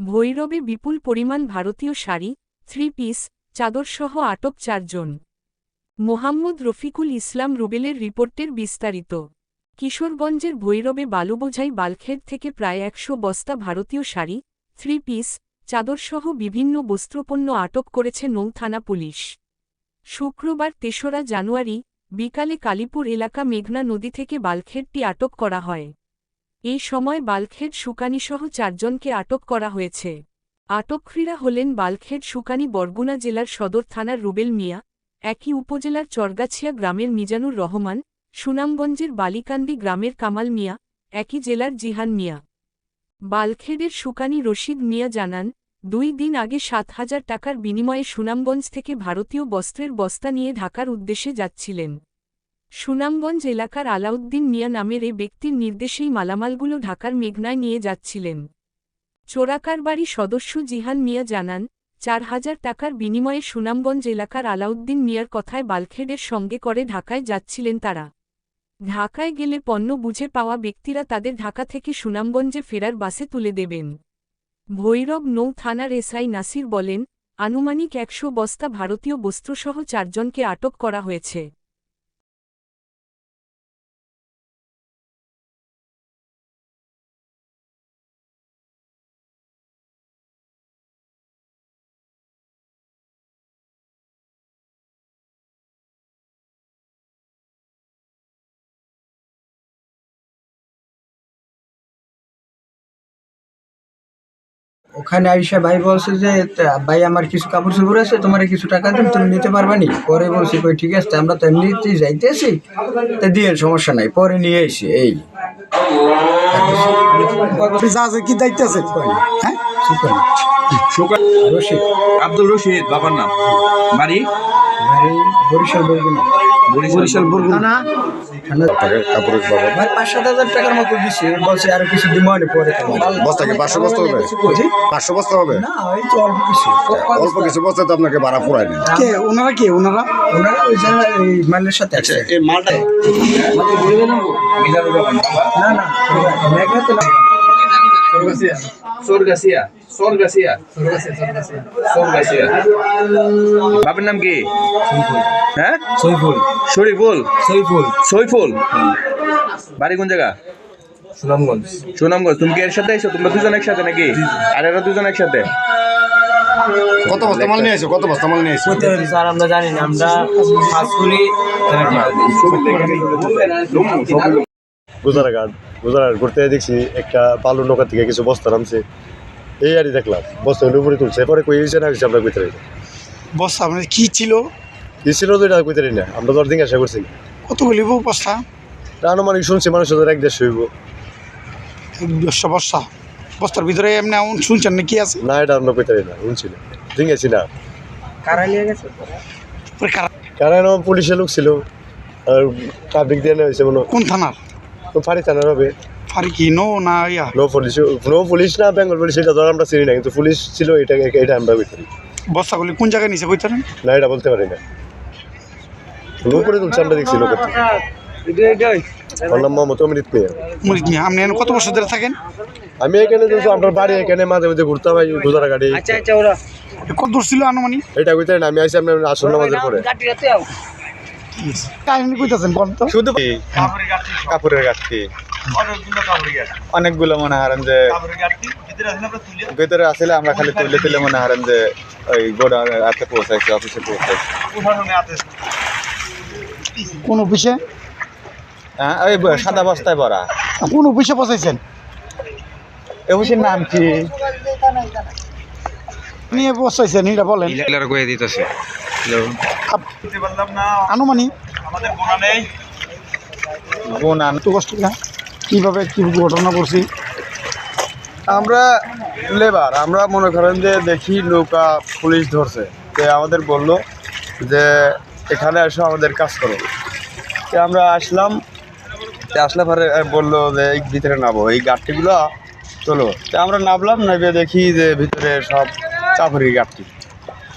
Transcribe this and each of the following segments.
ভৈরবে বিপুল পরিমাণ ভারতীয় sari three piece চাদরসহ আটক চারজন মোহাম্মদ রফিকুল ইসলাম রুবেলের রিপোর্টের বিস্তারিত। কিশোরগঞ্জের ভৈরবে বালুবোঝাই বালখের থেকে প্রায় একশো বস্তা ভারতীয় শাড়ি থ্রি পিস চাদরসহ বিভিন্ন বস্ত্রপণ্য আটক করেছে নৌ থানা পুলিশ। শুক্রবার তেসরা জানুয়ারি, বিকালে কালীপুর এলাকা মেঘনা নদী থেকে বালখেরটি আটক করা হয়। এই সময় বালখেড শুকানিসহ চারজনকে আটক করা হয়েছে। আটককৃরা হলেন বালখেড শুকানি বরগুনা জেলার সদর থানার রুবেল মিয়া, একই উপজেলার চরগাছিয়া গ্রামের মিজানুর রহমান, সুনামগঞ্জের বালিকান্দি গ্রামের কামাল মিয়া, একই জেলার জিহান মিয়া। বালখেডের সুকানি রশিদ মিয়া জানান, দুই দিন আগে সাত হাজার টাকার বিনিময়ে সুনামগঞ্জ থেকে ভারতীয় বস্ত্রের বস্তা নিয়ে ঢাকার উদ্দেশ্যে যাচ্ছিলেন। সুনামগঞ্জ এলাকার আলাউদ্দিন মিয়া নামের এ ব্যক্তির নির্দেশেই মালামালগুলো ঢাকার মেঘনায় নিয়ে যাচ্ছিলেন। চোরাকারবাড়ি সদস্য জিহান মিয়া জানান, চার হাজার টাকার বিনিময়ে সুনামগঞ্জ এলাকার আলাউদ্দিন মিয়ার কথায় বালখেডের সঙ্গে করে ঢাকায় যাচ্ছিলেন তারা। ঢাকায় গেলে পণ্য বুঝে পাওয়া ব্যক্তিরা তাদের ঢাকা থেকে সুনামগঞ্জে ফেরার বাসে তুলে দেবেন। ভৈরব নৌ থানার এসআই নাসির বলেন, আনুমানিক একশো বস্তা ভারতীয় বস্ত্রসহ চারজনকে আটক করা হয়েছে। ওখানে আইসা ভাই বলছে যে ভাই আমার কিছু কাপড় চোপড় আছে তোমার কিছু টাকা দিন তুমি নিতে পারবা নি? পরে বলছি কই ঠিক আছে তা আমরা তো এমনিতেই যাইতেছি তা দিয়ে সমস্যা নাই। পরে নিয়ে এসি এই। জাহাজে কি দায়িত্ব আছে? হ্যাঁ? সুকানি। রশিদ। আব্দুল রশিদ বাবার নাম। বাড়ি? বরিশাল বলব না বরিশাল থানা। কাপড়ের বাবা। ভাই পাঁচ সাত হাজার টাকার মতো দিছি। বলছে আরও কিছু ডিমান্ড পরে। বস্তা কি পাঁচশো বস্তা হবে? পাঁচশো বস্তা হবে? না ওই তো অল্প কিছু। অল্প কিছু বস্তা তো আপনাকে ভাড়া পুরাই নেই কে ওনারা কে? ওনারা ওনারা ওই জায়গায় এই মালের সাথে আছে। এই মালটা না না না সোরগাছিয়া সোরগাছিয়া সোরগাছিয়া বাবার নাম কি? হ্যাঁ? সৈফুল। শরীফুল। সৈফুল। সৈফুল। বাড়ি কোন জায়গা? সুনামগঞ্জ। সুনামগঞ্জ। তুমি কি এর সাথে এসো তোমরা দুজন একসাথে নাকি? আর এরা দুজন একসাথে? কত বস্তা মাল নিয়ে আসো কত বস্তা মাল নিয়ে আসো স্যার আমরা জানি না। আমরা কাজ করি গুজারাঘাট গুজারাঘাট ঘুরতে দেখছি একটা বালু নৌকা থেকে কিছু বস্তা নামছে। এই আরই দেখলাম বস্তা উপরে তুলছে পরে কই হয়েছে না হয়েছে আমরা কইতে পারি বস্তা মানে কী ছিল? কী ছিল তো এটা কইতে পারি না আমরা তো আর দিন আশা করছি। কতগুলি বস্তা? আনুমানিক শুনছি মানুষ ওদের এক দেশ হইব। দেড়শো বস্তা? বস্তার ভিতরে এমনি এমন শুনছেন না কি আছে? না এটা আমরা কইতে পারি না শুনছি না। দিন গেছি? না পরে কারা- কারণ পুলিশের লোক ছিল। আর ট্রাফিক দিয়ে নেওয়া হয়েছে মনে হয়। কোন থানার? ফাঁড়ি থানার হবে। ফারিকি নো না ইয়া। নো পুলিশ নো পুলিশ না বেঙ্গল পুলিশ এটা ধর আমরা চিনি না কিন্তু পুলিশ ছিল এটা এটা আমরা কইতে পারি বস্তাগুলি কোন জায়গায় নিচে কইতেন না এটা বলতে পারি না। উপরে তুলছে আমরা দেখছি লোকের। ওর নাম মোহাম্মদ অমৃত মিয়া। মরিচ মিয়া আপনি কত বছর ধরে থাকেন? আমি এখানে তো আমার বাড়ি এখানে মাঝে মাঝে ঘুরতাম এই গুজারা গাড়ি কত দূর ছিল আনুমানিক? এটা কইতে না আমি আইসি আপনার আসল নামাজের পরে। কাহিনী কইতেছেন বল তো। শুধু কাপড়ের গাঠি অনেকগুলো মনে হারেন যে ভেতরে আসলে আমরা খালি তুলে তুলে মনে হারেন যে ওই হাতে পৌঁছাইছে অফিসে পৌঁছাইছে। কোন অফিসে? হ্যাঁ ওই সাদা বস্তায় ভরা। কোন অফিসে বসাইছেন এই অফিসের নাম কি? নিয়ে বসাইছেন এটা বলেন। আনুমানিক। একটু কষ্ট না কীভাবে কি ঘটনা করছি আমরা লেবার আমরা মনে করেন যে দেখি নৌকা পুলিশ ধরছে। তো আমাদের বলল যে এখানে এসে আমাদের কাজ করো। তো আমরা আসলাম। তো আসলে পরে বলল যে এই ভিতরে নামো এই গাঠটিগুলো চলো। তো আমরা নামলাম নেবে দেখি যে ভিতরে সব কাপড়ি গাঠটি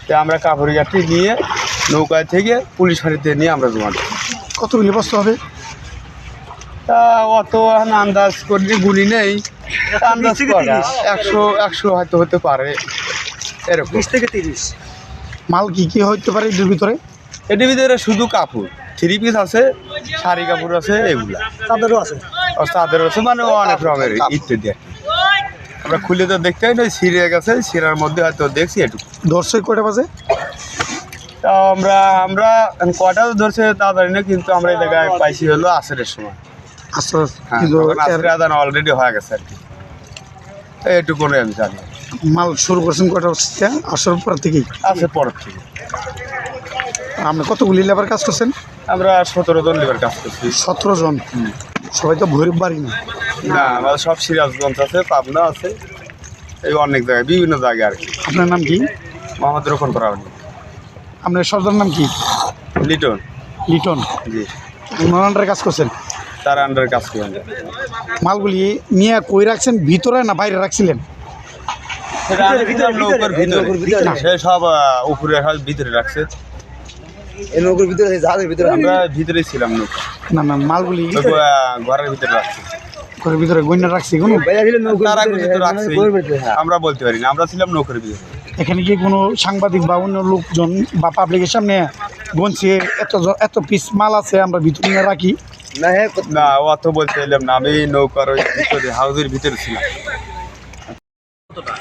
তো আমরা কাপড়ি গাঠটি নিয়ে নৌকায় থেকে পুলিশ ফাঁড়িতে নিয়ে আমরা জমা দিই কতগুলি বস্তা হবে? তা অত এখন আন্দাজ করি গুলি নেই। আন্দাজ করা। একশো একশো হয়তো হতে পারে। এরকম। বিশ থেকে তিরিশ। মাল কি কি হইতে পারে এর ভিতরে? এটির ভিতরে শুধু কাপড়। থ্রি পিস আছে শাড়ি কাপড় আছে এগুলা। তাদেরও আছে। আর চাদর আছে মানে অনেক রকমের ইত্যাদি আর কি। আমরা খুলে তো দেখতে পাই না সিরিয়া গেছে সিরার মধ্যে হয়তো দেখছি একটু। ধরছে কয়টা বাজে? তা আমরা আমরা কটা তো ধরছে তা জানি না কিন্তু আমরা এই জায়গায় পাইছি হলো আসরের সময়। আচ্ছা হ্যাঁ, কিন্তু আদান অলরেডি হয়ে গেছে আর কি। এইটুকুনি আমি জানি। মাল শুরু করছেন কয়টা থেকে? আসর পর থেকেই থেকে। আপনি কতগুলি লেবার কাজ করছেন? আমরা সতেরো জন লেবার কাজ করছি। সতেরো জন? সবাই তো ভৈরব বাড়ি না। না আমাদের সব সিরাজগঞ্জ আছে পাবনা আছে এই অনেক জায়গায় বিভিন্ন জায়গায় আর কি। আপনার নাম কি? মোহাম্মদ রোপণ করা আপনার সর্দার নাম কি? লিটন। লিটন। জি। উন্নয়নের কাজ করছেন? তার আন্ডারে কাজ করি আমরা মালগুলি নিয়ে কই রাখছেন ভিতরে না বাইরে রাখছিলেন? ভিতরে সব উপরে সব ভিতরে রাখছে। আমরা ভিতরে ছিলাম নৌকা। না না মালগুলি ঘরের ভিতরে রাখছি। ঘরের ভিতরে গইনা রাখছি কোনো তারা রাখছে। আমরা বলতে পারি না আমরা ছিলাম নৌকার ভিতরে। এখানে কি কোনো সাংবাদিক বা অন্য লোকজন বা পাবলিকের সামনে গনছে এত এত পিস মাল আছে আমরা ভিতরে রাখি। না অত বলতে এলাম না আমি নৌকার ওই ভিতরে হাউসের ভিতরে ছিলাম আপনি বলছেন আমাদেরকে দেখা গণার কোনো রাইট নাই অবশ্য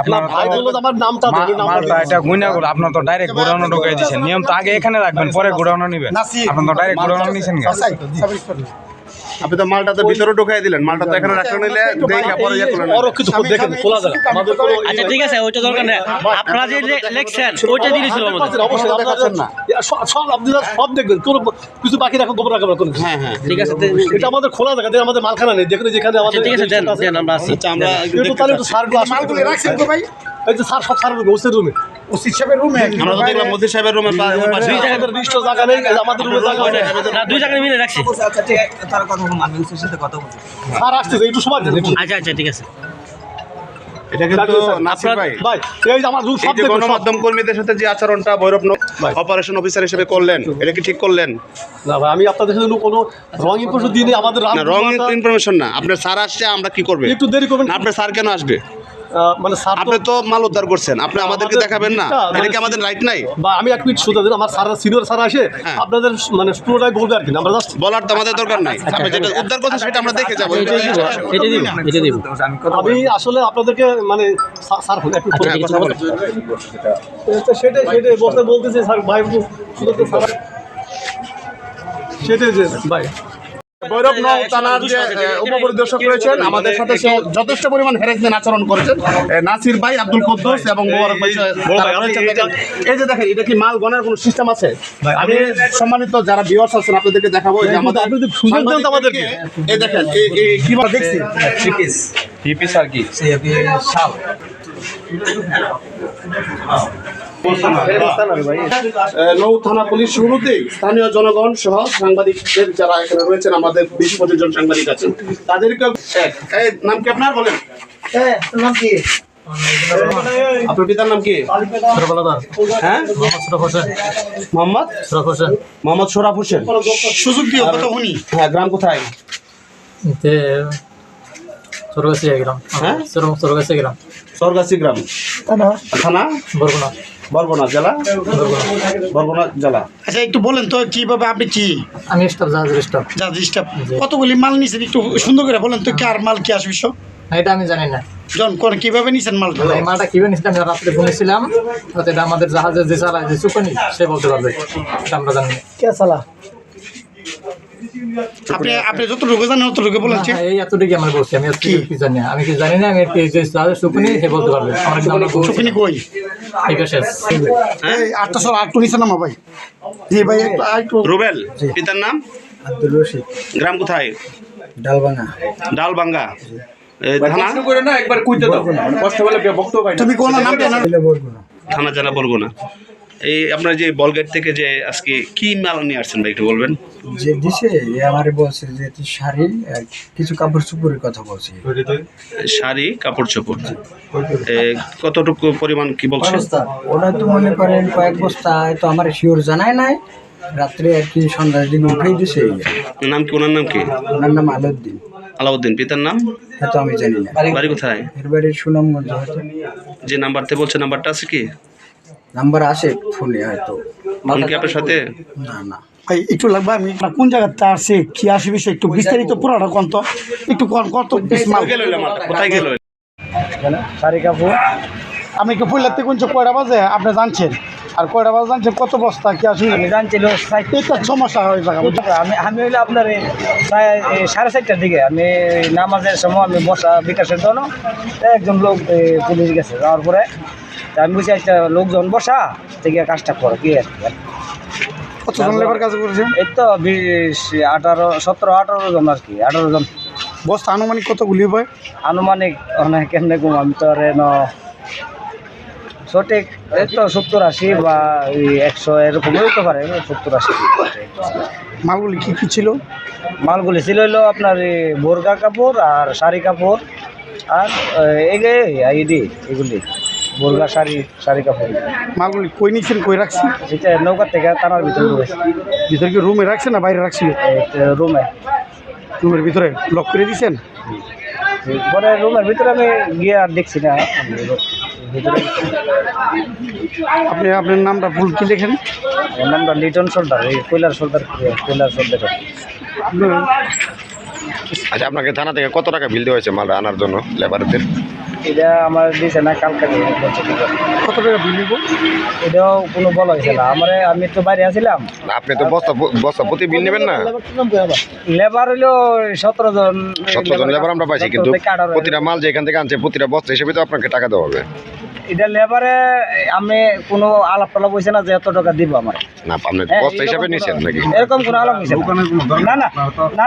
আপনারা আমরা তো ডাইরেক্ট গোডাউনে ঢুকাই দিয়েছেন নিয়ম তো আগে এখানে রাখবেন পরে গোডাউনে নেবেন। আপনার তো ডাইরেক্ট গোডাউনে নিছেন কেন আপনি তো মালটা তো ভিতরে ঢুকাই দিলেন মালটা তো এখানে রাখতে নিলে দেখে পরে ইয়ে করলেন আরও কিছু দেখেন খোলা যায় আমাদের আচ্ছা ঠিক আছে ওইটা দরকার নেই। আপনারা যে লেখছেন ওইটা দিয়ে দিয়েছিল আমাদের। অবশ্যই আপনারা সব- সব আপনারা সব দেখবেন কোনো কিছু বাকি রাখা গোবর রাখা কোনো হ্যাঁ হ্যাঁ। ঠিক আছে এটা আমাদের খোলা জায়গা দিয়ে আমাদের মালখানা নেই। যেখানে যেখানে আচ্ছা আমাদের ঠিক আছে দেন দেন আমরা আছি। আচ্ছা, আমরা একটু তাহলে একটু সার মালগুলো রাখছেন তো ভাই? এই যে সার সব সার রুমে ওসির রুমে। ওসি সাহেবের রুমে আমরা তো দেখলাম মোদি সাহেবের পাশে দুই জায়গায় নির্দিষ্ট জায়গা নেই আমাদের রুমে জায়গা আছে না দুই জায়গায় মিলে রাখছি। সার আসতেছে একটু সময় দেন আচ্ছা আচ্ছা ঠিক আছে। এটা কিন্তু নাসির ভাই। ভাই এই আমার রুম এই সব যে দেখবেন সব। গণমাধ্যম কর্মীদের সাথে যে আচরণটা ভৈরব অপারেশন অফিসার হিসেবে করলেন এটা কি ঠিক করলেন? না ভাই আমি আপনাদের সাথে কোনো রং আমাদের না রং ইনফরমেশন না। আপনার স্যার আসছে আমরা কি করবে? একটু দেরি করবেন। না, আপনার স্যার কেন আসবে? মানে আপনি তো মাল উদ্ধার করছেন। আপনি আমাদেরকে দেখাবেন না। এটা কি মানে- আমাদের রাইট নাই? বা আমি এক মিনিট শুনতে আমার স্যার সিনিয়র স্যার আসে হ্যাঁ। আপনাদের মানে পুরোটাই বলবে আর কি না, আমরা জাস্ট বলার তো আমাদের দরকার নাই। আপনি যেটা উদ্ধার করছেন সেটা আমরা দেখে যাব। আমি আসলে আপনাদেরকে মানে স্যার- আচ্ছা, বলেন। তো সেটাই সেটাই বসে বলতেছে স্যার ভাই শুধু তো স্যার সেটাই যে ভাই ভৈরব নৌ থানার যে উপপরিদর্শক রয়েছেন আমাদের সাথে সে যথেষ্ট পরিমাণ হ্যারাসমেন্ট আচরণ করেছেন। নাসির ভাই আব্দুল কুদ্দুস এবং মোবারক ভাই এই যে দেখেন এটা কি মাল গণার কোনো সিস্টেম আছে? আমি সম্মানিত যারা ভিউয়ার্স আছেন আপনাদেরকে দেখাবো যে আমাদের আপনি যদি সুযোগ দেন আমাদেরকে। এই দেখেন এই- কীভাবে দেখছি? হিপিস আর কি? এ, নৌ থানা পুলিশ শুরুতেই স্থানীয় জনগণ সহ সাংবাদিকদের যারা এখানে রয়েছেন আমাদের বিশ পঁচিশ জন সাংবাদিক আছেন তাদেরকে নাম কি আপনার? বলেন। আপনার পিতার নাম কি? হ্যাঁ? মোহাম্মদ মোহাম্মদ? সোরাফ হোসেন। সুযোগ দিয়ে কত উনি? হ্যাঁ গ্রাম কোথায়? গ্রাম। হ্যাঁ? গ্রাম। গ্রাম। থানা? বরগুনা। বরগুনা জেলা? বরগুনা জেলা। আচ্ছা একটু বলেন তো কীভাবে আপনি কি? আমি স্টাফ জাহাজের স্টাফ জাহাজ স্টাফ কতগুলি মাল নিছেন? একটু সুন্দর করে বলেন তো কি আর মাল কি আসবে সব? এটা আমি জানি না। জন কোন কীভাবে নিছেন মাল এই মালটা কীভাবে নিছিলাম আমি রাত্রে ঘুমিয়েছিলাম হয়তো এটা আমাদের জাহাজের যে চালায় যে চুকনি সে বলতে পারবে। আমরা জানি কে চালা আপনি আপনি যতটুকু জানেন ততটুকু ঠিক? এই এতটুকু আমার বলছি আমি কি? জানি আমি কি জানি না আমি যে সে বলতে পারবে। আমার চুকনি কই? ঠিক আছে এই আটটু ভাই। জি ভাই একটু একটু রুবেল পিতার নাম? গ্রাম কোথায়? ডালবাঙ্গা ডালবাঙ্গা থানা? করে না একবার কইতে দাও। কষ্ট বলে বক্তব্য না তুমি কোন নাম থানা জেলা বরগুনা এই আপনার যে বলগেট থেকে যে আজকে কি মাল নিয়ে আসছেন ভাই একটু বলবেন? যে দিছে এ আমারে বলছে যে তুই শাড়ি কিছু কাপড় চোপড়ের কথা বলছি। শাড়ি কাপড় চোপড়। এ, কতটুকু পরিমাণ কি বলছে? ওরা তো মনে করেন কয়েক বস্তা তো আমার শিওর জানায় নাই। রাত্রে আর কি সন্ধ্যার দিকে উঠেই দিছে। নাম কি ওনার নাম কি? ওনার নাম আলাউদ্দিন। আলাউদ্দিন পিতার নাম? হয়তো আমি জানি না। বাড়ি কোথায়? এর বাড়ির সুনামগঞ্জ হয়তো। যে নাম্বারতে বলছে নাম্বারটা আছে কি? নাম্বার আছে ফোনে হয়তো। ফোন কি আপনার সাথে? না না। একটু লাগবে আমি। কোন জায়গাতে আসছে কি আসে বিষয় একটু বিস্তারিত পুরোটা কন্ত একটু কন কত কোথায় গেল কাপড় আমি কোন কয়টা বাজে? আপনি জানছেন? আর কয়টা বাজে জানছেন? কত বস্তা কি আসলে আমি জানছিল এটা সমস্যা হয়ে যাবে আমি আমি হইলে আপনার প্রায় সাড়ে চারটার দিকে। আমি নামাজের সময় আমি বসা বিকাশের জন্য একজন লোক পুলিশ গেছে যাওয়ার পরে। আমি বুঝি একটা লোকজন বসা থেকে কাজটা করে। কি আর কি। কতজন লেবার কাজ করেছেন এই তো বিশ আঠারো সতেরো আঠারো জন আর কি আঠারো জন। বস্তা আনুমানিক কতগুলি হয়? আনুমানিক অনেক কেমনে ঘুম আমি তো আর সঠিক এই তো সত্তর আশি বা একশো এরকম হইতে পারে সত্তর আশি। মালগুলি কি কি ছিল? মালগুলি ছিল হলো আপনার এই বোরগা কাপড় আর শাড়ি কাপড় আর এগে আইডি এগুলি। বোরগা শাড়ি শাড়ি কাপড়। মালগুলি কই নিচ্ছেন কই রাখছি এটা নৌকা থেকে টানার ভিতরে ঢুকেছে ভিতরে কি রুমে রাখছে না বাইরে রাখছিল রুমে রুমের ভিতরে লক করে দিয়েছেন পরে রুমের ভিতরে আমি গিয়ে আর দেখছি না। ভিতরে আপনি আপনার নামটা ভুল কি লেখেন? নামটা লিটন সোল্ডার এই কৈলার সোল্ডার কৈলার সোল্ডার। আচ্ছা আপনাকে থানা থেকে কত টাকা বিল দেওয়া হয়েছে মাল আনার জন্য লেবারদের? এটা আমার দিছে না কালকে। কত টাকা বিল নিব? এটাও কোনো বলা হয়েছে না। আমার আমি তো বাইরে আছিলাম। আপনি তো বস্তা বস্তা প্রতি বিল নেবেন না। লেবার হইল সতেরো জন। সতেরো জন লেবার আমরা পাইছি কিন্তু প্রতিটা মাল যে এখান থেকে আনছে প্রতিটা বস্তা হিসেবে তো আপনাকে টাকা দেওয়া হবে। এটা লেবারে আমি কোনো আলাপ টালাপ হয়েছে না যে এত টাকা দিব আমার। না আপনি হ্যাঁ, বস্তা হিসাবে নিছেন নাকি? এরকম কোনো আলাপ হয়েছে না। না না।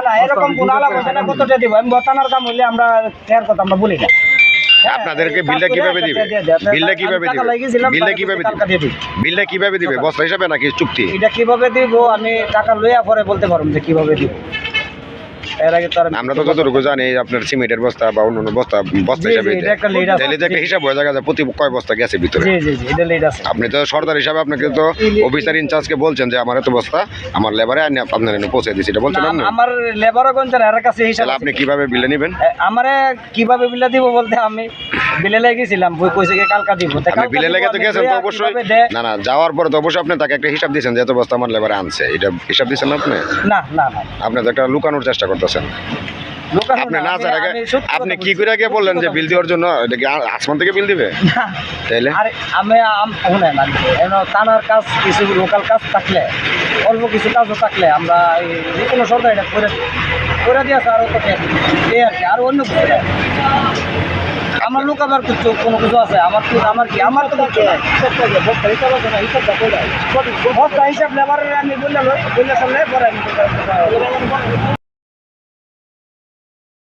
না এরকম কোনো আলাপ হয়েছে না কতটা দিব। আমি বতানোর কাম হইলে আমরা কথা আমরা বলি না। হ্যাঁ, আপনাদেরকে বিলটা কীভাবে দিবে? বিলটা কীভাবে দিবে? বিলটা কীভাবে দিবে? বিলটা কীভাবে দিবে? বস্তা হিসাবে নাকি চুক্তি? এটা কীভাবে দিব? আমি টাকা লইয়া পরে বলতে পারব যে কীভাবে দিব। এর আগে তো আমরা তো যতটুকু জানি আপনার সিমেন্টের বস্তা বা অন্যান্য বস্তা বস্তা হিসাবে। তাহলে তো একটা হিসাব হয়ে যাবে যে প্রতি কয় বস্তা গেছে ভিতরে? জি জি জি এটা লেট আছে। আপনি তো সর্দার হিসাবে আপনাকে তো অফিসার ইনচার্জকে বলছেন যে আমার এত বস্তা আমার লেবারে আনি আপনার এনে পৌঁছে দিচ্ছি এটা বলছিলেন না আমার লেবারও গঞ্জ এর কাছে হিসাব আপনি কীভাবে বিলে নেবেন? আমারে কীভাবে বিলে দিব বলতে আমি? বিলে লেগেছিলাম বই কইছে কি কালকা দিব। আপনি কালকা বিলে লেগে তো গেছেন তো অবশ্যই। না না যাওয়ার পরে তো অবশ্যই আপনি তাকে একটা হিসাব দিয়েছেন যে এত বস্তা আমার লেবারে আনছে। এটা হিসাব দিয়েছেন আপনি? না না না। আপনি তো একটা লুকানোর চেষ্টা করতেছেন। লুকানো আপনি না আগে কি করে বললেন যে বিল দেওয়ার জন্য? এটা কি আসমান থেকে বিল দিবে? তাইলে? আরে আমি আম- শুনেন টানার কাজ কিছু লোকাল কাজ থাকলে অল্প কিছু কাজও থাকলে আমরা এই যে কোনো সরকার এটা করে করে দিয়েছে আরও তো এই আর কি অন্য কিছু আমার লোক কিছু কোনো কিছু আছে? আমার কি আমার কি আমার তো কিছু হিসাব আমি বললে সামনে পরে আমি